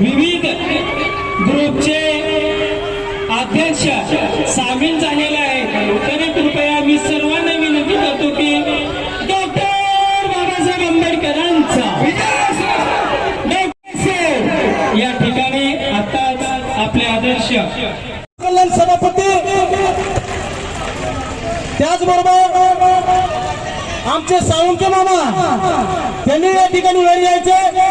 विविध ग्रुपचे अध्यक्ष सामील झालेले आहे तरी कृपया मी सर्वांना विनंती करतो की डॉक्टर बाबासाहेब आंबेडकरांचा या ठिकाणी आता आपले आदर्श कल्याण सभापती. त्याचबरोबर आमचे साळुंके मामा त्यांनी या ठिकाणी वेळ यायचे.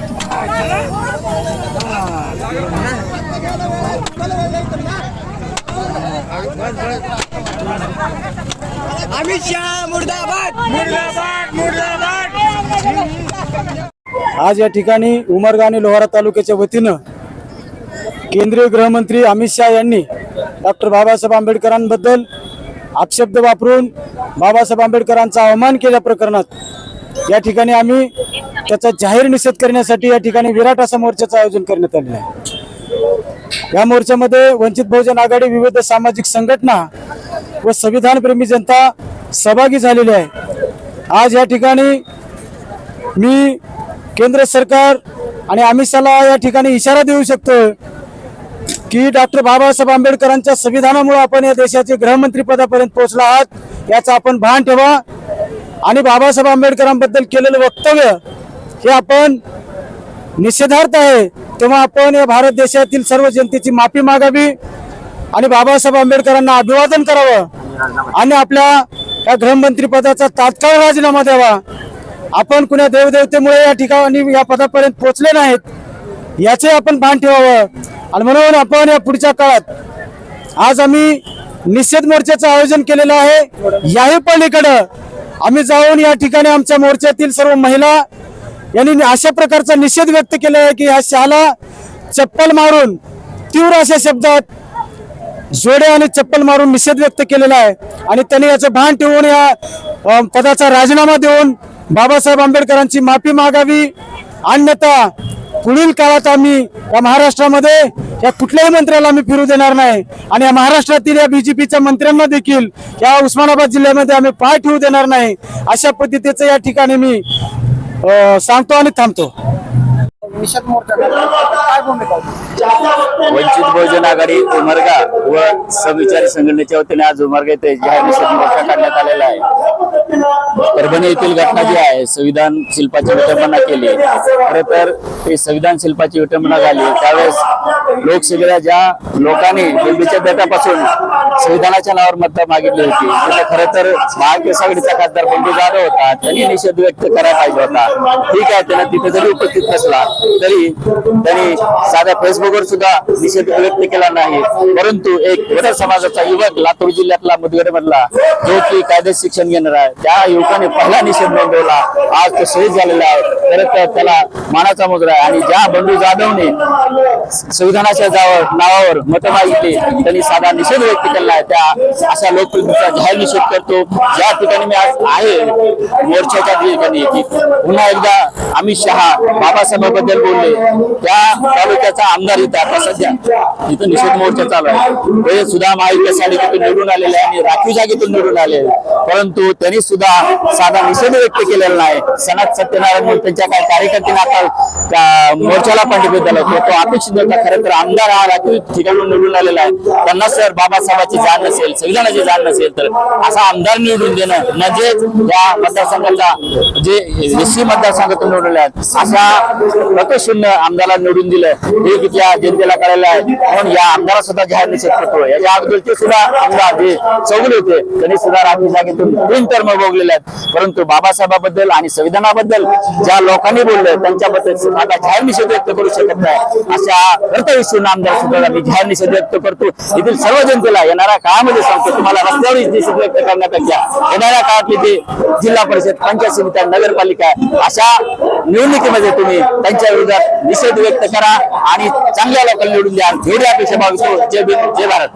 अमित शहा मुर्दाबाद. मुर्दाबाद मुर्दाबाद आज या ठिकाणी उमरगा आणि लोहारा तालुक्याच्या वतीनं केंद्रीय गृहमंत्री अमित शहा यांनी डॉक्टर बाबासाहेब आंबेडकरांबद्दल अपशब्द वापरून बाबासाहेब आंबेडकरांचा अवमान केल्या प्रकरणात या ठिकाणी आम्ही त्याचा जाहीर निषेध करण्यासाठी या ठिकाणी विराट असा मोर्चाचं आयोजन करण्यात आलेलं आहे. या मोर्चामध्ये वंचित बहुजन आघाडी विविध सामाजिक संघटना व संविधानप्रेमी जनता सहभागी झालेली आहे. आज या ठिकाणी मी केंद्र सरकार आणि अमित शहाला या ठिकाणी इशारा देऊ शकतो की डॉक्टर बाबासाहेब आंबेडकरांच्या संविधानामुळे आपण या देशाचे गृहमंत्री पदापर्यंत पोहोचला आहात याचा आपण भान ठेवा. आणि बाबासाहेब आंबेडकरांबद्दल केलेलं वक्तव्य हे आपण निषेधार्थ आहे. तेव्हा आपण या भारत देशातील सर्व जनतेची माफी मागावी आणि बाबासाहेब आंबेडकरांना अभिवादन करावं आणि आपल्या या गृहमंत्री पदाचा तात्काळ राजीनामा द्यावा. आपण कुण्या देवदेवतेमुळे या ठिकाणी या पदापर्यंत पोहोचले नाहीत याचे आपण भान ठेवावं. आणि म्हणून आपण या पुढच्या काळात आज आम्ही निषेध मोर्चाचं आयोजन केलेलं आहे. याही पलीकडं आम्ही जाऊन या ठिकाणी आमच्या मोर्चातील सर्व महिला यांनी अशा प्रकारचा निषेध व्यक्त केला आहे की या शाला चप्पल मारून तीव्र अशा शब्दात जोडे आणि चप्पल मारून निषेध व्यक्त केलेला आहे. आणि त्यांनी याचं भान ठेवून या पदाचा राजीनामा देऊन बाबासाहेब आंबेडकरांची माफी मागावी. अन्यथा पुढील काळात आम्ही या महाराष्ट्रामध्ये या कुठल्याही मंत्र्याला आम्ही फिरू देणार नाही. आणि या महाराष्ट्रातील या बीजेपीच्या मंत्र्यांना देखील या उस्मानाबाद जिल्ह्यामध्ये आम्ही पाय ठेवू देणार नाही. अशा पद्धतीचं या ठिकाणी मी सांगतो आणि थांबतो. वंचित बहुजन आघाडी उमरगा व सविचार संघटनेच्या वतीने आज उमरगा येथे जाहीर निषेध मोर्चा काढण्यात आलेला आहे. परभणी येथील घटना जी आहे संविधान शिल्पाची विटंबना केली. खर तर ते संविधान शिल्पाची विटंबना झाली. त्यावेळेस लोकसभेला ज्या लोकांनी दिल्लीच्या बेटापासून संविधानाच्या नावावर मतदान मागितली होती तिथे खरं तर महाविकास आघाडीचा खासदार बंडू जाधव होता. त्यांनी निषेध व्यक्त करायला पाहिजे होता. ठीक आहे त्यांना तिथे जरी उपस्थित नसला तरी त्यांनी साध्या फेसबुकवर सुद्धा निषेध व्यक्त केला नाही. परंतु एक वडा समाजाचा युवक लातूर जिल्ह्यातला मुदगड मधला जो की कायदे शिक्षण घेणार आहे त्या युवकाने पहिला निषेध नोंदवला. आज तो शहीद झालेला आहे. खरंच त्याला मानाचा मुद्रा आहे. आणि ज्या बंडू जाधवने संविधानाच्या जावर नावावर मत मागितली त्यांनी साधा निषेध व्यक्त केला आहे. त्या अशा लोकप्रतिनिधीचा जाहीर निषेध करतो. ज्या ठिकाणी मी आज आहे मोर्चाच्या ठिकाणी पुन्हा एकदा अमित शहा बाबासाहेबांबद्दल बोलले. त्या तालुक्याचा आमदार इथं आता सध्या इथं निषेध मोर्चा चालू आहे. ते सुद्धा महाविकास आघाडीतून निवडून आलेले आहे आणि राखीव जागेतून निवडून आले परंतु त्यांनी सुद्धा साधा निषेध व्यक्त केलेला नाही. सनात सत्यनारायण म्हणून त्यांच्या काही कार्यकर्त्यांनी आता त्या मोर्चाला पाठिंबा दिला होता. तो अपेक्षित होता खरं तर आमदार हा राखीव ठिकाणून निवडून आलेला आहे. त्यांना सर बाबासाहेबांची जाण नसेल संविधानाची जाण नसेल तर असा आमदार निवडून देणं म्हणजेच या मतदारसंघाचा जे एससी मतदारसंघातून निवडले आहेत अशा आमदाराला निवडून दिलं. हे तिथल्या जनतेला कळायला आहे? म्हणून या आमदारा सुद्धा जाहीर निषेध करतो याच्या अगोदरचे सुद्धा आमदार जे चौगले होते त्यांनी सुद्धा राखीव जागेतून तीन टर्म भोगलेले आहेत. परंतु बाबासाहेबाबद्दल आणि संविधानाबद्दल ज्या लोकांनी बोललं त्यांच्याबद्दल सुद्धा आता जाहीर निषेध व्यक्त करू शकत नाही. अशा कर्तव्य आमदार सुद्धा मी जाहीर निषेध व्यक्त करतो. येथील सर्व जनतेला येणाऱ्या काळामध्ये सांगतो तुम्हाला रस्त्यावर निषेध व्यक्त करण्यापेक्षा येणाऱ्या काळातली जे जिल्हा परिषद पंचायत समित्या नगरपालिका अशा निवडणुकीमध्ये तुम्ही त्यांच्या विरोधात निषेध व्यक्त करा आणि चांगल्या लोकांना निवडून द्या. एवढी अपेक्षा भावितो जय जय भारत.